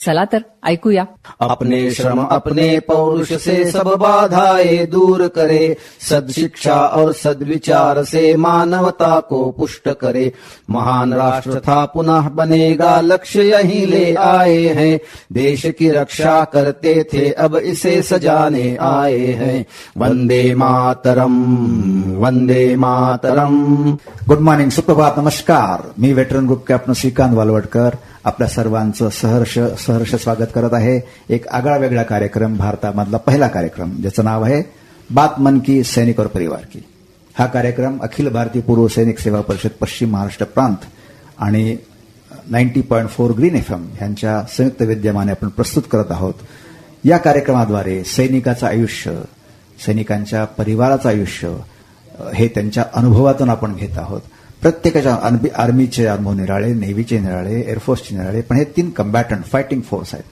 चला तर ऐकूया. अपने श्रम अपने पौरुष से सब बाधाएँ दूर करे। सदशिक्षा और सद्विचार से मानवता को पुष्ट करे। महान राष्ट्र था पुनः बनेगा लक्ष्य यही ले आए हैं। देश की रक्षा करते थे अब इसे सजाने आए हैं। वंदे मातरम वंदे मातरम। गुड मॉर्निंग सुप्रभात नमस्कार। मी veteran group captain Shrikant Walwadkar. आपल्या सर्वांचं सहर्ष सहर्ष स्वागत करत आहे. एक आगळा वेगळा कार्यक्रम भारतामधला पहिला कार्यक्रम ज्याचं नाव आहे बात मन की सैनिक और परिवार की. हा कार्यक्रम अखिल भारतीय पूर्व सैनिक सेवा परिषद पश्चिम महाराष्ट्र प्रांत आणि ninety point four green F M यांच्या संयुक्त विद्यमाने आपण प्रस्तुत करत आहोत. या कार्यक्रमाद्वारे सैनिकाचं आयुष्य सैनिकांच्या परिवाराचं आयुष्य हे त्यांच्या अनुभवातून आपण घेत आहोत. प्रत्येकाच्या आर्मी- आर्मीचे अनुभव निराळे नेव्हीचे निराळे एअरफोर्सचे निराळे पण हे तीन कम्बॅटंट फायटिंग फोर्स आहेत.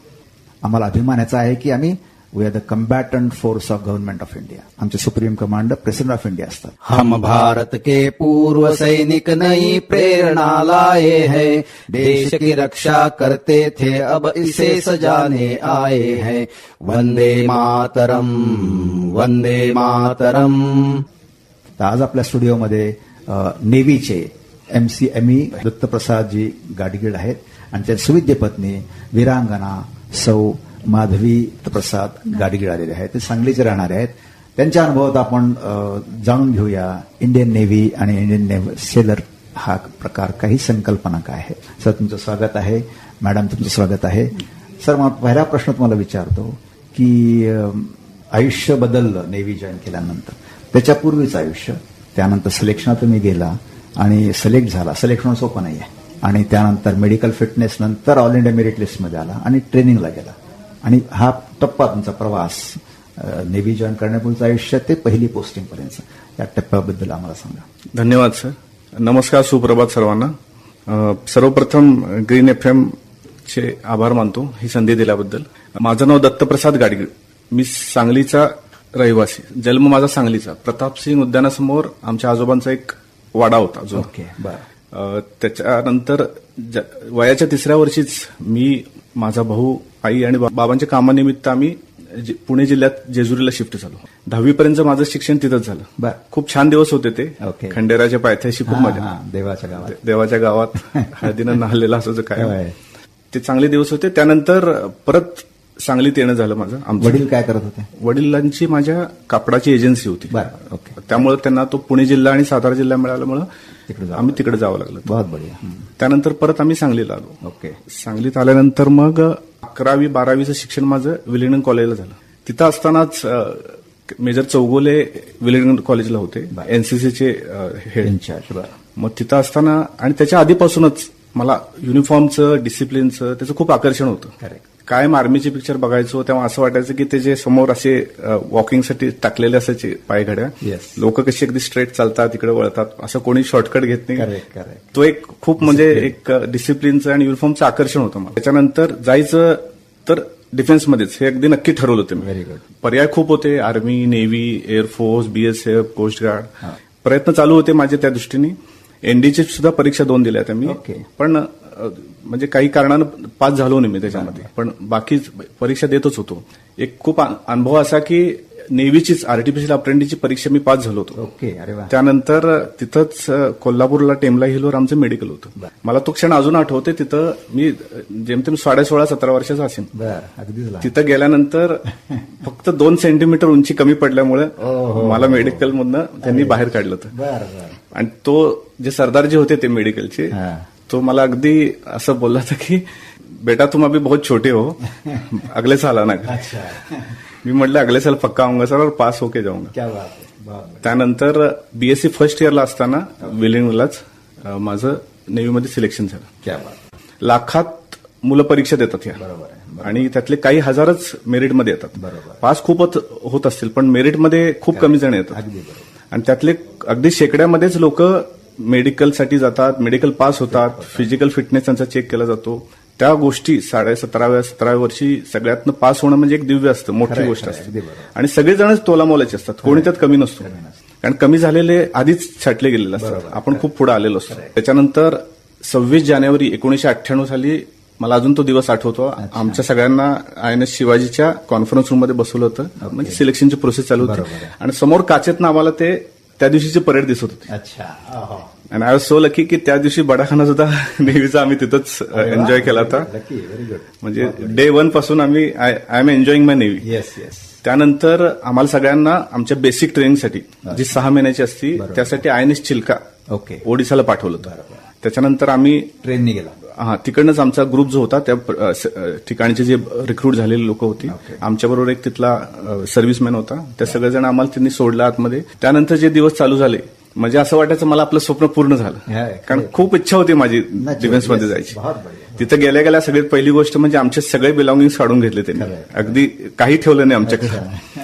आम्हाला अभिमान याचा आहे की आम्ही we are the combatant force of government of India आमचे supreme commander president of India असतात. हम भारत के पूर्व सैनिक नई प्रेरणा लाए हैं। देश की रक्षा करते थे अब इसे सजाने आए हैं। वंदे मातरम वंदे मातरम। तर आज आपल्या स्टुडिओमध्ये नेव्हीचे M C M E Dattaprasadji Gadgil आहेत. आणि त्यांच्या सुविद्य पत्नी वीरांगना सौ माधवी प्रसाद गाडगीळ आलेले आहेत. ते सांगलीचे राहणारे आहेत. त्यांच्या अनुभवात आपण जाणून घेऊया इंडियन नेव्ही आणि इंडियन नेव्ही सेलर हा प्रकार काही संकल्पना काय आहे. सर तुमचं स्वागत आहे. मॅडम तुमचं स्वागत आहे. सर मग पहिला प्रश्न तुम्हाला विचारतो की आयुष्य बदललं नेव्ही जॉईन केल्यानंतर. त्याच्यापूर्वीचं आयुष्य त्यानंतर सिलेक्शनात मी गेला आणि सिलेक्ट झाला. सिलेक्शन सोपं नाही आहे आणि त्यानंतर मेडिकल फिटनेस नंतर ऑल इंडिया मेरिट लिस्टमध्ये आला आणि ट्रेनिंगला गेला. आणि हा टप्पा तुमचा प्रवास नेव्ही जॉईन करण्यापूर्वीचं आयुष्य ते पहिली पोस्टिंगपर्यंत या टप्प्याबद्दल आम्हाला सांगा. धन्यवाद सर नमस्कार सुप्रभात सर्वांना. सर्वप्रथम ग्रीन एफ एम चे आभार मानतो ही संधी दिल्याबद्दल. माझं नाव दत्तप्रसाद गाडगीळ. मी सांगलीचा रहिवासी. जन्म माझा सांगलीचा. प्रतापसिंग उद्यानासमोर आमच्या आजोबांचा एक वाडा होता जो. त्याच्यानंतर ज- वयाच्या तिसऱ्या वर्षीच मी माझा भाऊ आई आणि बाबांच्या कामानिमित्त आम्ही पुणे जिल्ह्यात जेजुरीला शिफ्ट झालो. दहावीपर्यंत माझं शिक्षण तिथंच झालं. खूप छान दिवस होते ते. खंडेराच्या पायथ्याशी खूप मजा. देवाच्या गावात. देवाच्या गावात हळदीनं नाहलेला असायचं काय. ते चांगले दिवस होते. त्यानंतर परत सांगलीत येणं झालं माझं आमचं. वडील काय करत होते? वडिलांची माझ्या कापडाची एजन्सी होती. बरं ओके. त्यामुळे त्यांना तो पुणे जिल्हा आणि सातारा जिल्हा मिळाल्यामुळं तिकडे आम्ही तिकडे जावं लागलं. बहुत बढिया. त्यानंतर परत आम्ही सांगलीला आलो. ओके. सांगलीत आल्यानंतर मग अकरावी बारावीचं शिक्षण माझं विलिंगडन कॉलेजला झालं. तिथं असतानाच अ, मेजर चौगोले विलिंगडन कॉलेजला होते एनसीसीचे हेड इन्चार्ज बरं. मग तिथं असताना आणि त्याच्या आधीपासूनच मला युनिफॉर्मचं डिसिप्लिनचं त्याचं खूप आकर्षण होतं. करेक्ट कायम आर्मीचे पिक्चर बघायचो तेव्हा असं वाटायचं की ते जे समोर असे वॉकिंगसाठी टाकलेले असायचे पायघड्या Yes. लोक कशी अगदी स्ट्रेट चालतात तिकडे वळतात असं कोणी शॉर्टकट घेत नाही. तो एक खूप म्हणजे एक डिसिप्लिनचं आणि युनिफॉर्मचं आकर्षण होतं मला. त्याच्यानंतर जायचं तर डिफेन्समध्येच हे अगदी नक्की ठरवलं होतं मी. व्हेरी गुड पर्याय खूप होते army navy air force BSF coast guard प्रयत्न चालू होते माझे त्या दृष्टीने. एनडीची सुद्धा परीक्षा दोन दिल्या त्या मी. पण म्हणजे काही कारणानं पास झालो नाही मी त्याच्यामध्ये. पण बाकी परीक्षा देतच होतो. एक खूप अनुभव असा की नेव्हीचीच आर्टिफिशियल अप्रेंटिसची परीक्षा मी पास झालो होतो. ओके अरे वा. त्यानंतर तिथंच कोल्हापूरला टेमला हिलवर आमचं मेडिकल होतं. मला तो क्षण अजून आठवते तिथं मी जेमतेम साडे सोळा सतरा वर्षाचा असेल. तिथं गेल्यानंतर फक्त दोन सेंटीमीटर उंची कमी पडल्यामुळे मला मेडिकल मधनं त्यांनी बाहेर काढलं होतं. आणि तो जे सरदारजी होते ते मेडिकलचे. तो मला अगदी असं बोलला होता की बेटा तुम अभी बहुत छोटे हो. अगले साल आना का मी म्हटलं अगले साल पक्का आऊंगा सर और पास होके जाऊंगा. क्या बात त्यानंतर बीएससी फर्स्ट इयरला असताना विलिंगलाच माझं नेव्हीमध्ये सिलेक्शन झालं. क्या बात लाखात मुलं परीक्षा देतात या. बरोबर आहे आणि त्यातले काही हजारच मेरिटमध्ये येतात. बरोबर. पास खूप होत- होत असतील पण मेरिटमध्ये खूप कमी जण येतात. अगदी बरोबर. आणि त्यातले अगदी शेकड्यामध्येच लोक मेडिकलसाठी जातात मेडिकल पास होतात फिजिकल फिटनेस त्यांचा चेक केला जातो. त्या गोष्टी साडे सतराव्या सतराव्या वर्षी सगळ्यातनं पास होणं म्हणजे एक दिव्य असतं मोठी गोष्ट असते. आणि सगळेजणच तोलामोलाचे असतात कोणी त्यात कमी नसतो. कारण कमी झालेले आधीच छाटले गेलेले असतात. आपण खूप पुढे आलेलो असतो. त्याच्यानंतर सव्वीस जानेवारी एकोणीशे अठ्ठ्याण्णव साली मला अजून तो दिवस आठवतो. आमच्या सगळ्यांना आय एन एस शिवाजीच्या कॉन्फरन्स रूममध्ये बसवलं होतं. म्हणजे सिलेक्शनची प्रोसेस चालू होती. आणि समोर काचेतनं आम्हाला ते त्या दिवशीची परेड दिसत होती. अच्छा. आणि आय वॉज सो लकी की त्या दिवशी बडाखाना सुद्धा नेव्हीचा आम्ही तिथंच एन्जॉय केला होता. लकी व्हेरी गुड म्हणजे डे वनपासून आम्ही I am enjoying my navy yes yes त्यानंतर आम्हाला सगळ्यांना आमच्या बेसिक ट्रेनिंगसाठी जी सहा महिन्याची असती त्यासाठी I N S Chilka okay ओडिसाला पाठवलं होतं. त्याच्यानंतर आम्ही ट्रेननी गेला. हा तिकडनंच आमचा ग्रुप जो होता त्या ठिकाणचे जे रिक्रूट झालेले लोक होती आमच्याबरोबर एक तिथला सर्व्हिसमॅन होता. त्या सगळेजण आम्हाला त्यांनी सोडलं आतमध्ये. त्यानंतर जे दिवस चालू झाले म्हणजे असं वाटायचं मला आपलं स्वप्न पूर्ण झालं. कारण खूप इच्छा होती माझी डिफेन्समध्ये. जायची. तिथं गेल्या गेल्या सगळ्यात पहिली गोष्ट म्हणजे आमचे सगळे बिलॉंगिंग काढून घेतले त्यांनी. अगदी काही ठेवलं नाही आमच्याकडे.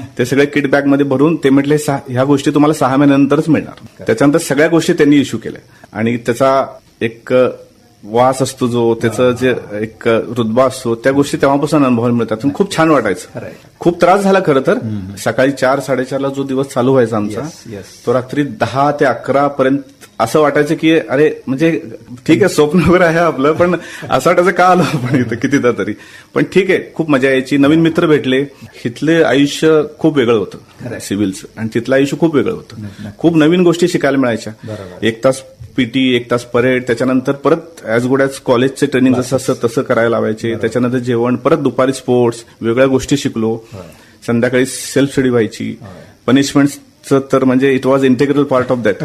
ते सगळे किट बॅगमध्ये भरून ते म्हटले "सहा- ह्या गोष्टी तुम्हाला सहा महिन्यानंतरच मिळणार. त्याच्यानंतर सगळ्या गोष्टी त्यांनी इश्यू केल्या. आणि त्याचा एक वास असतो जो त्याचं जे एक अ, रुतबा असतो त्या गोष्टी तेव्हापासून अनुभवायला मिळतात खूप छान वाटायचं. खूप त्रास झाला खरं तर सकाळी चार साडेचारला जो दिवस चालू व्हायचा आमचा. तो रात्री दहा ते अकरा पर्यंत असं वाटायचं की अरे म्हणजे ठीक आहे स्वप्न वगैरे आहे आपलं पण असं वाटायचं का आलो आपण इथं कितीदा तरी? पण ठीक आहे खूप मजा यायची. नवीन मित्र भेटले. इथले आयुष्य खूप वेगळं होतं सिव्हिलचं. आणि तिथलं आयुष्य खूप वेगळं होतं. खूप नवीन गोष्टी शिकायला मिळायच्या. एक तास पीटी एक तास परेड त्याच्यानंतर परत ॲज गुड ॲज कॉलेजचे ट्रेनिंग जसं असतं तसं करायला लावायचे. त्याच्यानंतर जेवण परत दुपारी स्पोर्ट्स वेगळ्या गोष्टी शिकलो. संध्याकाळी सेल्फ स्टडी व्हायची पनिशमेंटचं तर म्हणजे it was integral part of that.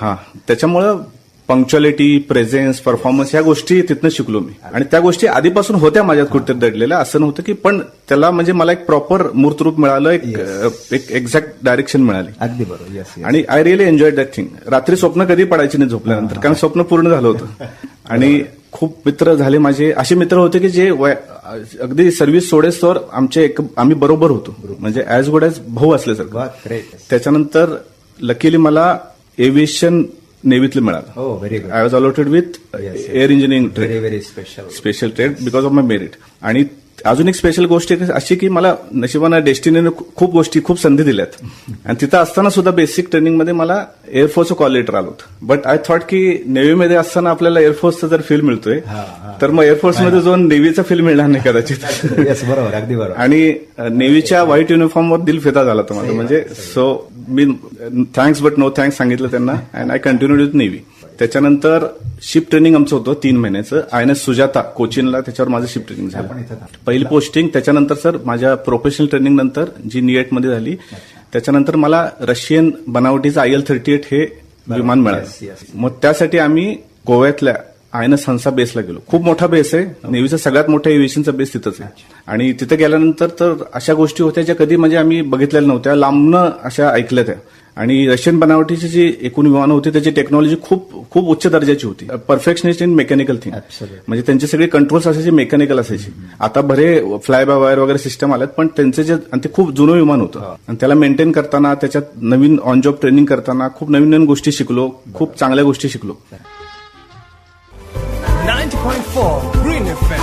हा त्याच्यामुळं पंक्च्युअलिटी प्रेझेन्स परफॉर्मन्स ह्या गोष्टी तिथनं शिकलो मी. आणि त्या गोष्टी आधीपासून होत्या माझ्यात कुठेतरी दडलेल्या. असं नव्हतं की पण त्याला म्हणजे मला एक प्रॉपर मूर्तरूप मिळालं एक एक एक्झॅक्ट डायरेक्शन मिळाली. अगदी बरोबर. आणि I really enjoy that thing रात्री स्वप्न कधी पडायची नाही झोपल्यानंतर कारण स्वप्न पूर्ण झालं होतं. आणि खूप मित्र झाले माझे. असे मित्र होते की जे अगदी सर्व्हिस सोडेस्तोवर आमचे एक आम्ही बरोबर होतो. म्हणजे ॲज गुड ॲज भाऊ वा ग्रेट त्याच्यानंतर लकीली मला एव्हिएशन नेव्हीतलं मिळालं. I was allotted with air engineering trade very very special special trade because of my merit आणि अजून एक स्पेशल गोष्ट अशी की मला नशिबानं डेस्टिनीनं खूप गोष्टी खूप संधी दिल्यात. आणि तिथं असताना सुद्धा बेसिक ट्रेनिंगमध्ये मला एअरफोर्सचं कॉल लेटर आलं होतं. बट आय थॉट की नेव्हीमध्ये असताना आपल्याला एअरफोर्सचं जर फील मिळतोय तर मग एअरफोर्समध्ये जो नेव्हीचा फील मिळणार नाही कदाचित. बरोबर अगदी बरोबर. आणि नेव्हीच्या व्हाईट युनिफॉर्मवर दिल फिदा झाला तो माझा. म्हणजे सो मी थँक्स बट नो थँक्स सांगितलं त्यांना. And I continued with navy त्याच्यानंतर शिप ट्रेनिंग आमचं होतं तीन महिन्याचं. आय एन एस सुजाता कोचिनला त्याच्यावर माझं शिप ट्रेनिंग झालं. पहिली पोस्टिंग त्याच्यानंतर सर माझ्या प्रोफेशनल ट्रेनिंग नंतर जी निएटमध्ये झाली त्याच्यानंतर मला रशियन बनावटीचं आय एल थर्टी एट हे विमान मिळालं. मग त्यासाठी आम्ही गोव्यातल्या आय एन एस हंसा बेसला गेलो. खूप मोठा बेस आहे. नेव्हीचा सगळ्यात मोठा एव्हिएशनचा बेस तिथंच आहे. आणि तिथं गेल्यानंतर तर अशा गोष्टी होत्या ज्या कधी म्हणजे आम्ही बघितलेल्या नव्हत्या. लांबनं अशा ऐकल्या त्या. आणि रशियन बनावटीची जी एकूण विमानं होती त्याची टेक्नॉलॉजी खूप खूप उच्च दर्जाची होती. Perfectionist in mechanical thing. म्हणजे त्यांचे सगळे कंट्रोल्स असायचे मेकॅनिकल असायचे. आता बरे फ्लाय बाय वायर वगैरे सिस्टम आल्यात पण त्यांचे जे आणि ते खूप जुनं विमान होतं. आणि त्याला मेंटेन करताना त्याच्यात नवीन ऑन जॉब ट्रेनिंग करताना खूप नवीन नवीन गोष्टी शिकलो खूप चांगल्या गोष्टी शिकलो. 90.4 Green FM.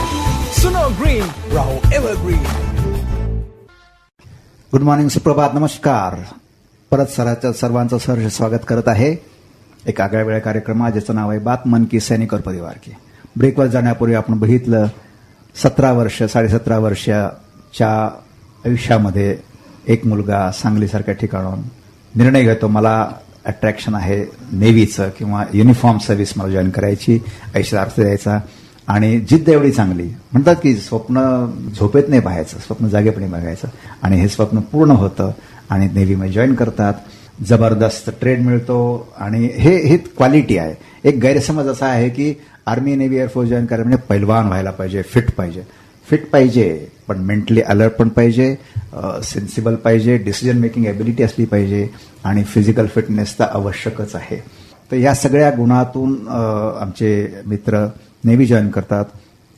Suno Green, Raho Evergreen. Good morning सुप्रभात नमस्कार परत सराच्या सर्वांचं सहर्ष स्वागत करत आहे. एक आगळ्या वेगळ्या कार्यक्रमात ज्याचं नाव आहे बात मन की सैनिक और परिवार की. ब्रेकवर जाण्यापूर्वी आपण बघितलं सतरा वर्ष साडेसतरा वर्षाच्या आयुष्यामध्ये एक मुलगा सांगलीसारख्या ठिकाणाहून निर्णय घेतो मला अट्रॅक्शन आहे नेव्हीचं किंवा युनिफॉर्म सर्व्हिस मला जॉईन करायची आयुष्यात अर्थ द्यायचा. आणि जिद्द एवढी चांगली. म्हणतात की स्वप्न झोपेत नाही पाहायचं स्वप्न जागेपणे बघायचं. आणि हे स्वप्न पूर्ण होतं. आणि नेव्हीमध्ये जॉईन करतात. जबरदस्त ट्रेड मिळतो आणि हे हे क्वालिटी आहे. एक गैरसमज असा आहे की आर्मी नेव्ही एअरफोर्स जॉईन करायला म्हणजे पैलवान व्हायला पाहिजे फिट पाहिजे. फिट पाहिजे पण मेंटली अलर्ट पण पाहिजे सेन्सिबल पाहिजे डिसिजन मेकिंग एबिलिटी असली पाहिजे आणि फिजिकल फिटनेस तर आवश्यकच आहे. तर या सगळ्या गुणातून आमचे मित्र नेव्ही जॉईन करतात.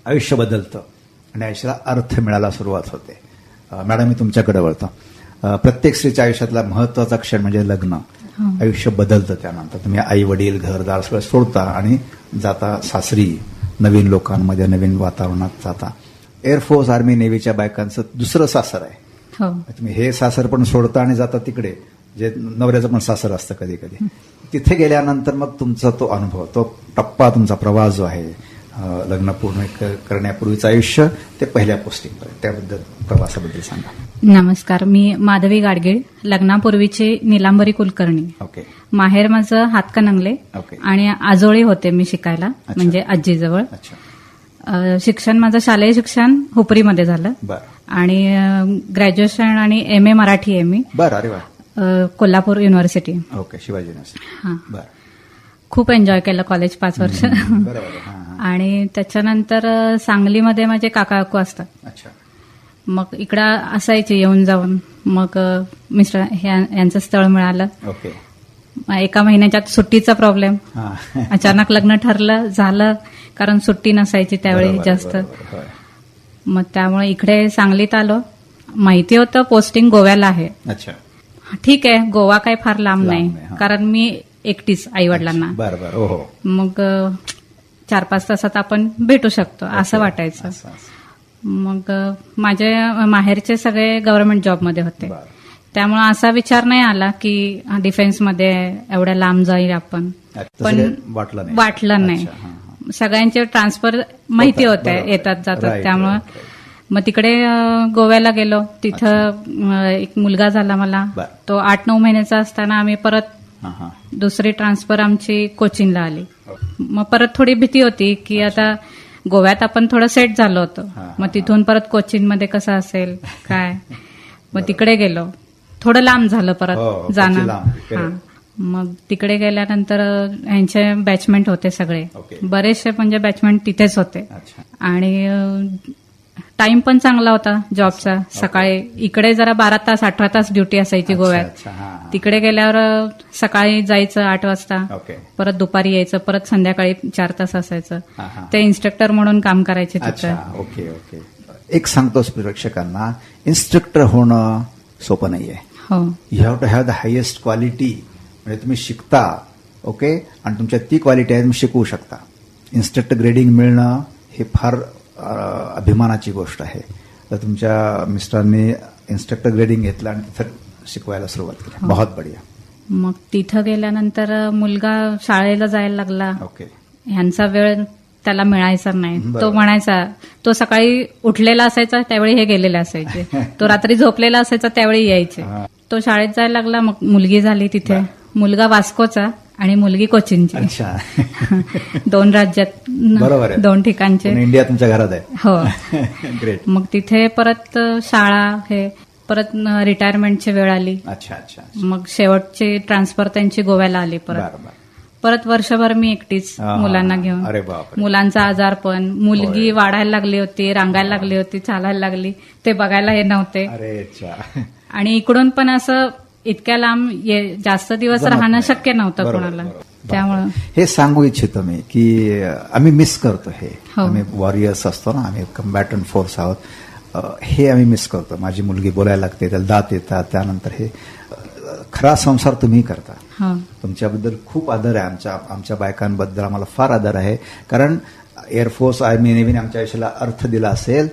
आयुष्य बदलतं. आणि आयुष्याला अर्थ मिळायला सुरुवात होते. मॅडम मी तुमच्याकडे वळतो. प्रत्येक स्त्रीच्या आयुष्यातला महत्त्वाचा क्षण म्हणजे लग्न. आयुष्य बदलतं त्यानंतर. तुम्ही आई वडील घरदार सगळं सोडता आणि जाता सासरी नवीन लोकांमध्ये नवीन वातावरणात जाता. एअरफोर्स आर्मी नेव्हीच्या बायकांचं दुसरं सासर आहे. हो. तुम्ही हे सासर पण सोडता आणि जाता तिकडे जे नवऱ्याचं पण सासर असतं कधी कधी तिथे गेल्यानंतर मग तुमचा तो अनुभव तो टप्पा तुमचा प्रवास जो आहे लग्न पूर्ण करण्यापूर्वीचं आयुष्य ते पहिल्या पोस्टिंगपर्यंत त्याबद्दल प्रवासाबद्दल सांगा. नमस्कार मी माधवी गाडगीळ लग्नापूर्वीची निलांबरी कुलकर्णी. ओके. माहेर माझं हातकणंगले ओके. आणि आजोळी होते मी शिकायला म्हणजे आजीजवळ. अ, शिक्षण माझं शालेय शिक्षण हुपरीमध्ये झालं. बरं. आणि अ, ग्रॅज्युएशन आणि M A Marathi M A बरं अरे वा. अ, कोल्हापूर युनिव्हर्सिटी. ओके शिवाजी हा. बरं. खूप एन्जॉय केलं कॉलेज पाच वर्ष. बरोबर हां. आणि त्याच्यानंतर सांगलीमध्ये माझे काका काकू असतात. अच्छा. मग इकडं असायचे येऊन जाऊन. मग मिस्टर ह्या- यांचं स्थळ मिळालं. ओके. एका महिन्याच्यात सुट्टीचा प्रॉब्लेम. अचानक लग्न ठरलं झालं. कारण सुट्टी नसायची त्यावेळी जास्त. मग त्यामुळे इकडे सांगलीत आलो. माहिती होतं पोस्टिंग गोव्याला आहे. अच्छा. ठीक आहे गोवा काही फार लांब नाही. कारण मी एकटीच आई वडिलांना. मग चार पाच तासात आपण भेटू शकतो असं वाटायचं. मग माझे माहेरचे सगळे गव्हर्नमेंट जॉबमध्ये होते. त्यामुळे असा विचार नाही आला की डिफेन्समध्ये एवढ्या लांब जाईल आपण पण वाटलं नाही. सगळ्यांचे ट्रान्सफर माहिती होते. येतात जातात त्यामुळं. मग तिकडे गोव्याला गेलो तिथं एक मुलगा झाला मला. तो आठ नऊ महिन्याचा असताना आम्ही परत दुसरी ट्रान्सफर आमची कोचिंगला आली. मग परत थोडी भीती होती की आता गोव्यात आपण थोडं सेट झालो होतो. हा, हा, मग तिथून परत कोचिंगमध्ये कसं असेल काय? मग तिकडे गेलो. थोडं लांब झालं हो, परत जाणं. correct. हा. मग तिकडे गेल्यानंतर यांचे बॅचमेंट होते सगळे. बरेचसे म्हणजे बॅचमेंट तिथेच होते. आणि टाइम पण चांगला होता जॉबचा सकाळी इकडे जरा बारा तास अठरा तास ड्युटी असायची गोव्यात. तिकडे गेल्यावर सकाळी जायचं आठ वाजता. परत दुपारी यायचं परत संध्याकाळी चार तास असायचं. ते इन्स्ट्रक्टर म्हणून काम करायचे अच्छा तिथं ओके ओके एक सांगतोस प्रेक्षकांना इन्स्ट्रक्टर होणं सोपं नाहीये. हो. You have to have the highest quality म्हणजे तुम्ही शिकता ओके आणि तुमच्यात ती क्वालिटी आहे तुम्ही शिकवू शकता. इन्स्ट्रक्टर ग्रेडिंग मिळणं हे फार अभिमानाची गोष्ट आहे. तर तुमच्या मिस्टरांनी इन्स्ट्रक्टर ग्रेडिंग घेतलं आणि तिथं शिकवायला सुरुवात केली. बहुत बढिया. मग तिथं गेल्यानंतर मुलगा शाळेला जायला लागला. ओके. ह्यांचा वेळ त्याला मिळायचा नाही. तो म्हणायचा तो सकाळी उठलेला असायचा त्यावेळी हे गेलेले असायचे. तो रात्री झोपलेला असायचा त्यावेळी यायचे. तो शाळेत जायला लागला मग मुलगी झाली तिथे. मुलगा वास्कोचा. आणि मुलगी कोचिनची. अच्छा. दोन राज्यात बरोबर. दोन ठिकाणचे. पुणे इंडिया तुमच्या घरात आहे. हो. ग्रेट मग तिथे परत शाळा हे परत रिटायरमेंटची वेळ आली. अच्छा अच्छा मग शेवटची ट्रान्सफर त्यांची गोव्याला आली परत. परत वर्षभर मी एकटीच मुलांना. घेऊन. मुलांचा आजारपण मुलगी वाढायला लागली होती रांगायला लागली होती चालायला लागली. ते बघायला हे नव्हते. आणि इकडून पण असं इतक्या लांब ये- जास्त दिवस राहणं शक्य नव्हतं कोणाला. त्यामुळं हे सांगू इच्छितो मी की आम्ही मिस करतो हे. हो. आम्ही वॉरियर्स असतो ना आम्ही कम्बॅटन फोर्स आहोत. हे आम्ही मिस करतो. माझी मुलगी बोलायला लागते त्याला दात येतात त्यानंतर हे खरा संसार तुम्ही करता. हो. तुमच्याबद्दल खूप आदर आहे. आमच्या आमच्या बायकांबद्दल आम्हाला फार आदर आहे. कारण एअरफोर्स आर्मी नेव्हीने आमच्या आयुष्याला अर्थ दिला असेल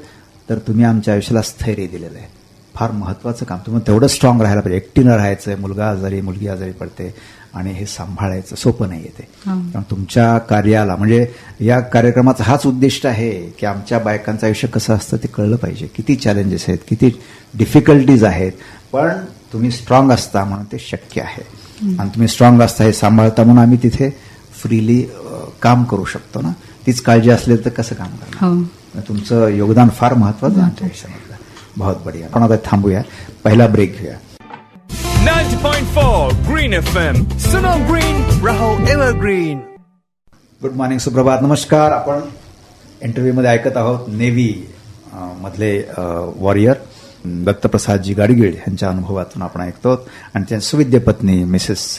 तर तुम्ही आमच्या आयुष्याला स्थैर्य दिलेलं आहे. फार महत्वाचं काम. तुम्ही तेवढं स्ट्रॉंग राहायला पाहिजे. एकटीनं राहायचं मुलगा आजारी मुलगी आजारी पडते आणि हे सांभाळायचं सोपं नाही ते कारण तुमच्या कार्याला म्हणजे या कार्यक्रमाचा हाच उद्दिष्ट आहे की आमच्या बायकांचं आयुष्य कसं असतं ते कळलं पाहिजे. किती चॅलेंजेस आहेत किती डिफिकल्टीज आहेत पण तुम्ही स्ट्रॉंग असता म्हणून ते शक्य आहे. आणि तुम्ही स्ट्रॉंग असता हे सांभाळता म्हणून आम्ही तिथे फ्रीली काम करू शकतो ना. तीच काळजी असली तर कसं काम करणार? हो. तुमचं योगदान फार महत्वाचं आहे आमच्या आयुष्यामधलं बहुत बढिया। आपण आता थांबूया पहिला ब्रेक घेऊया 90.4 Green FM. Suno Green, Rahul Evergreen. Good morning सुप्रभात। नमस्कार। आपण इंटरव्ह्यूमध्ये ऐकत आहोत नेव्ही अं, मधले वॉरियर दत्तप्रसादजी गाडगीळ यांच्या अनुभवातून आपण ऐकतो. आणि त्यांच्या सुविद्य पत्नी मिसेस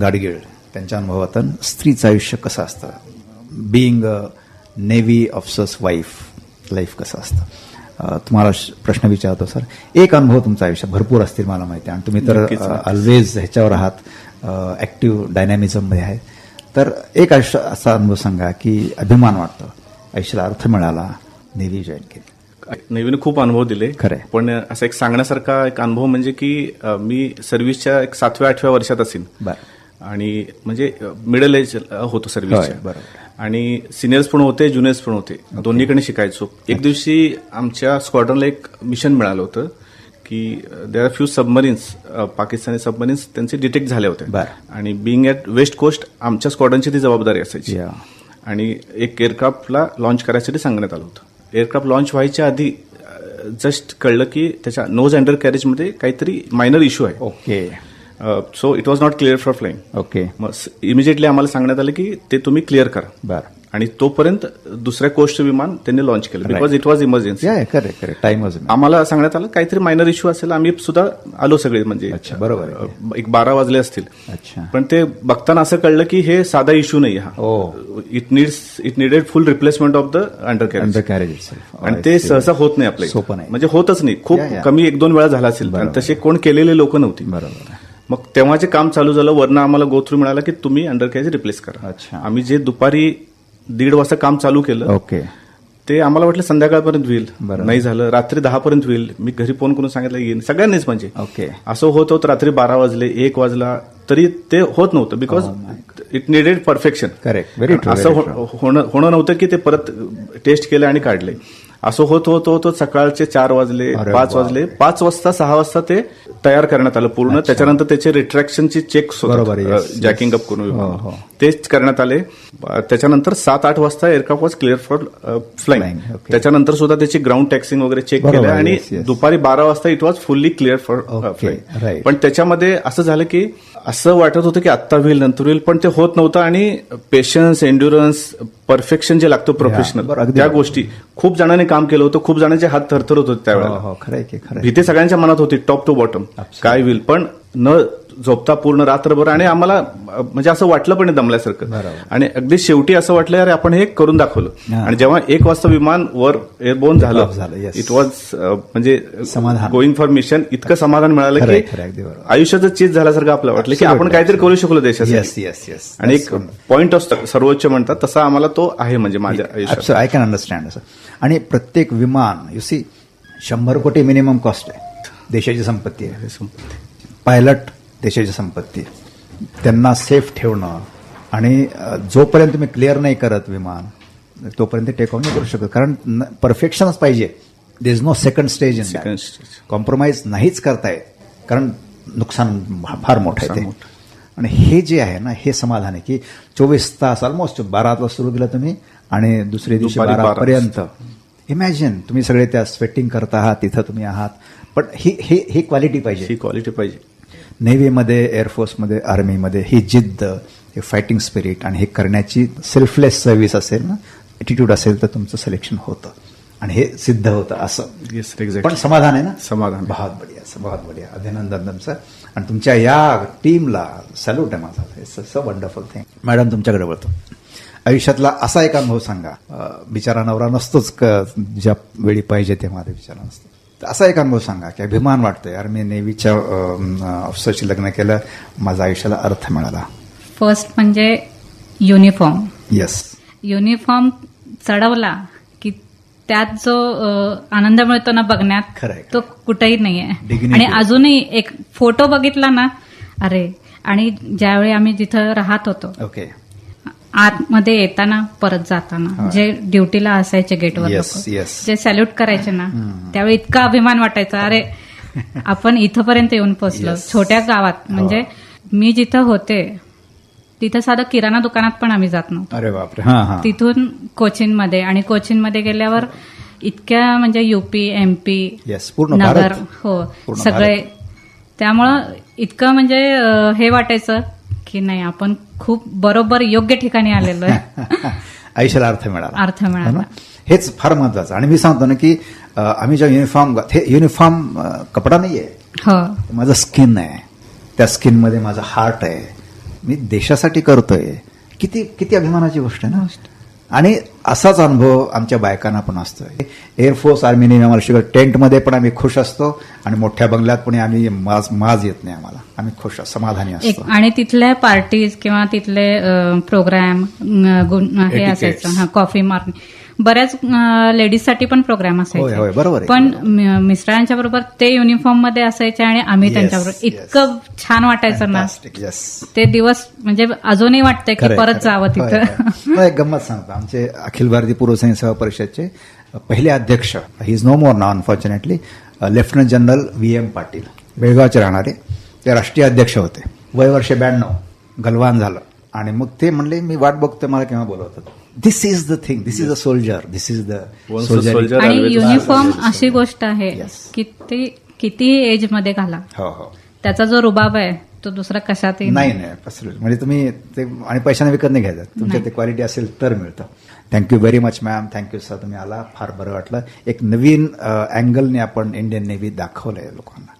गाडगीळ त्यांच्या अनुभवातून स्त्रीचं आयुष्य कसं असतं? Being navy officers wife life कसं असतं? अं, तुम्हाला प्रश्न विचारतो सर. एक अनुभव तुमच्या आयुष्यात भरपूर असतील मला माहिती आहे. आणि तुम्ही तर. ऑलवेज ह्याच्यावर आहात. ऍक्टिव्ह डायनॅमिझममध्ये आहे. तर एक आयुष्य असा अनुभव सांगा की अभिमान वाटतो. आयुष्याला अर्थ मिळाला नेव्ही जॉईन केली. नेव्हीने खूप अनुभव दिले. खरंय. पण असं एक सांगण्यासारखा एक अनुभव म्हणजे की मी सर्व्हिसच्या एक सातव्या आठव्या वर्षात असेल बरं. आणि म्हणजे मिडल एज होतो होय, सर्व्हिसच्या बरोबर. आणि सिनियर्स पण होते ज्युनियर्स पण होते. दोन्हीकडे शिकायचो. एक दिवशी आमच्या स्क्वॉड्रनला एक मिशन मिळालं होतं की there are few submarines Pakistani submarines त्यांचे डिटेक्ट झाले होते. आणि बिंग ॲट वेस्ट कोस्ट आमच्या स्क्वॉड्रनची ती जबाबदारी असायची. आणि एक एअरक्राफ्टला लॉन्च करायसाठी सांगण्यात आलं होतं. एअरक्राफ्ट लॉन्च व्हायच्या आधी जस्ट कळलं की त्याच्या नोज अंडर कॅरेजमध्ये काहीतरी मायनर इश्यू आहे. Okay so it was not clear for flying okay मग इमिजिएटली आम्हाला सांगण्यात आलं की ते तुम्ही क्लिअर करा. बरं. आणि तोपर्यंत दुसऱ्या कोस्टचं विमान त्यांनी लॉन्च केलं. बिकॉज इट वॉज इमर्जन्सी या करेक्ट करेक्ट टाइम वॉज आम्हाला सांगण्यात आलं काहीतरी मायनर इश्यू असेल आम्ही सुद्धा आलो सगळे म्हणजे अच्छा, बरोबर एक बारा वाजले असतील. अच्छा. पण ते बघताना असं कळलं की हे साधा इश्यू नाही हा. It needs it needed full replacement of the undercarriage आणि ते सहसा होत नाही आपल्या. म्हणजे होतच नाही. खूप. कमी एक दोन वेळा झाला असेल. आणि तसे कोण केलेले लोक नव्हती. बरोबर मग तेव्हा जे काम चालू झालं वरनं आम्हाला गो थ्रू मिळाला की तुम्ही अंडर कॅरेज रिप्लेस करा. अच्छा. आम्ही जे दुपारी दीड वाजता काम चालू केलं ओके. ते आम्हाला वाटलं संध्याकाळपर्यंत होईल. नाही झालं रात्री दहा पर्यंत होईल. मी घरी फोन करून सांगितलं येईन. सगळ्यांनीच म्हणजे. ओके. असं होत होत रात्री बारा वाजले एक वाजला तरी ते होत नव्हतं because it needed perfection true, असं हो- होणं नव्हतं की ते परत टेस्ट केले आणि काढले. असं होत होत होत सकाळचे चार वाजले पाच. वाजले पाच वाजता सहा वाजता ते तयार करण्यात आलं पूर्ण त्याच्यानंतर त्याचे रिट्रॅक्शनची yes. जॅकिंग अप करून हो, हो. तेच करण्यात आले त्याच्यानंतर सात आठ वाजता aircraft was clear for okay. त्याच्यानंतर सुद्धा त्याची ग्राउंड टॅक्सिंग वगैरे चेक केलं आणि. दुपारी बारा वाजता it was fully clear for right. पण त्याच्यामध्ये असं झालं की असं वाटत होतं की आत्ता होईल नंतर होईल पण ते होत नव्हतं आणि पेशन्स एन्ड्युरन्स परफेक्शन जे लागतं प्रोफेशनल त्या. गोष्टी. खूप जणांनी काम केलं होतं खूप जणांचे हात थरथरत होते हो त्यावेळेला हो की खरंय. भीती सगळ्यांच्या मनात होती टॉप टू बॉटम काय होईल? पण न झोपता पूर्ण रात्रभर आणि आम्हाला म्हणजे असं वाटलं पण दमल्यासारखं. आणि अगदी शेवटी असं वाटलं अरे आपण हे करून दाखवलं. आणि जेव्हा एक वाजता विमान वर एअरबोर्न झालं. इट वॉज म्हणजे समाधान. गोईंग फॉर मिशन इतकं समाधान मिळालं की. आयुष्याचं चीज झाल्यासारखं आपलं वाटलं की आपण काहीतरी करू. शकलो देशासाठी आणि एक पॉइंट ऑफ सर्वोच्च म्हणतात तसा आम्हाला तो आहे म्हणजे माझ्या आयुष्यात आय कॅन अंडरस्टँड असं आणि प्रत्येक विमान यु सी शंभर कोटी मिनिमम कॉस्ट आहे देशाची संपत्ती आहे पायलट देशाची संपत्ती. त्यांना सेफ ठेवणं आणि जोपर्यंत तुम्ही क्लिअर नाही करत विमान तोपर्यंत टेक ऑफ नाही करू शकत. कारण परफेक्शनच पाहिजे. There is no second stage in. Compromise नाहीच करतायत कारण नुकसान फार मोठं आहे ते. आणि हे जे आहे ना हे समाधान आहे की चोवीस तास ऑलमोस्ट बाराला सुरू केलं तुम्ही आणि दुसऱ्या दिवशी दुपारी बारा बारा पर्यंत. इमॅजिन तुम्ही सगळे त्या स्वेटिंग करता आहात तिथं तुम्ही आहात. पण ही ही ही क्वालिटी पाहिजे. ही क्वालिटी पाहिजे. नेव्हीमध्ये एअरफोर्समध्ये आर्मीमध्ये ही जिद्द हे फायटिंग स्पिरिट आणि हे करण्याची सेल्फलेस सर्व्हिस असेल ना ॲटिट्यूड असेल तर तुमचं सिलेक्शन होतं. आणि हे सिद्ध होतं असं. येस पण एक्झॅक्ट समाधान आहे ना? समाधान. बहुत बढिया बहुत बढिया. अभिनंदन तुमचं. आणि तुमच्या या टीमला सॅल्यूट आहे माझा. It's a wonderful thing madam तुमच्याकडे बोलतो. आयुष्यातला असा एक अनुभव सांगा. बिचारा नवरा नसतोच ज्या वेळी पाहिजे तेव्हा ते बिचारा नसतो. असा एक अनुभव सांगा की अभिमान वाटतोय. यार मी नेव्हीच्या अफसरशी लग्न केलं माझ्या आयुष्याला अर्थ मिळाला. फर्स्ट म्हणजे युनिफॉर्म येस युनिफॉर्म चढवला की त्यात जो आनंद मिळतो ना बघण्यात. तो कुठेही नाहीये. Dignity. आणि अजूनही एक फोटो बघितला ना अरे आणि ज्यावेळी आम्ही जिथं राहत होतो ओके आतमध्ये येताना परत जाताना. जे ड्युटीला असायचे गेटवर. जे सॅल्यूट करायचे ना त्यावेळी इतका अभिमान वाटायचा अरे आपण इथपर्यंत येऊन पोहोचलो. छोट्या गावात. म्हणजे मी जिथं होते तिथं साधं किराणा दुकानात पण आम्ही जात नव्हतो. हा हा. तिथून कोचिनमध्ये आणि कोचिनमध्ये गेल्यावर इतक्या म्हणजे युपी एमपी नगर. हो सगळे. त्यामुळं इतकं म्हणजे हे वाटायचं की नाही आपण खूप बरोबर योग्य ठिकाणी आलेलो आहे. आयुष्याला अर्थ मिळाला. अर्थ मिळाला. हेच फार महत्वाचं. आणि मी सांगतो ना की आम्ही जेव्हा युनिफॉर्म हे युनिफॉर्म कपडा नाहीये. हो. माझं स्किन आहे. त्या स्किनमध्ये माझा हार्ट आहे. मी देशासाठी करतोय. किती किती अभिमानाची गोष्ट आहे ना? आणि असाच अनुभव आमच्या बायकांना पण असतोय. एअरफोर्स आर्मी नेहमी आम्हाला शिकवत टेंटमध्ये पण आम्ही खुश असतो आणि मोठ्या बंगल्यात पण आम्ही माज माज येत नाही आम्हाला. आम्ही खुश समाधानी असतो. आणि तिथल्या पार्टीज किंवा तिथले प्रोग्राम हे. असायचं. हा कॉफी मारणे. बऱ्याच लेडीजसाठी पण प्रोग्राम होय, बरोबर. पण मिस्टरांच्या बरोबर ते युनिफॉर्ममध्ये असायचे आणि आम्ही त्यांच्याबरोबर. इतकं छान वाटायचं ना. ते दिवस म्हणजे अजूनही वाटतंय की परत. जावं तिथं. एक गंमत सांगतो. आमचे अखिल भारतीय पूर्व सैनिक सेवा परिषदचे पहिले अध्यक्ष ही इज नो मोर ना unfortunately lieutenant general V M Patil बेळगावचे राहणारे. ते राष्ट्रीय अध्यक्ष होते. वय वर्ष ब्याण्णव. गलवान झालं. आणि मग ते म्हणले मी वाट बघतोय मला केव्हा बोलवतात? This is the thing this is a soldier this is the soldier, आणि युनिफॉर्म. अशी गोष्ट आहे Yes. की ते कितीही एजमध्ये घाला. हो हो. त्याचा जो रुबाब आहे तो दुसरा कशातही नाही नाही. म्हणजे तुम्ही ते आणि पैशाने विकत नाही घ्यायचं. तुमच्या ते क्वालिटी असेल तर मिळतं. Thank you very much ma'am thank you sir तुम्ही आला. फार बरं वाटलं. एक नवीन अँगलने आपण इंडियन नेव्ही दाखवलंय लोकांना.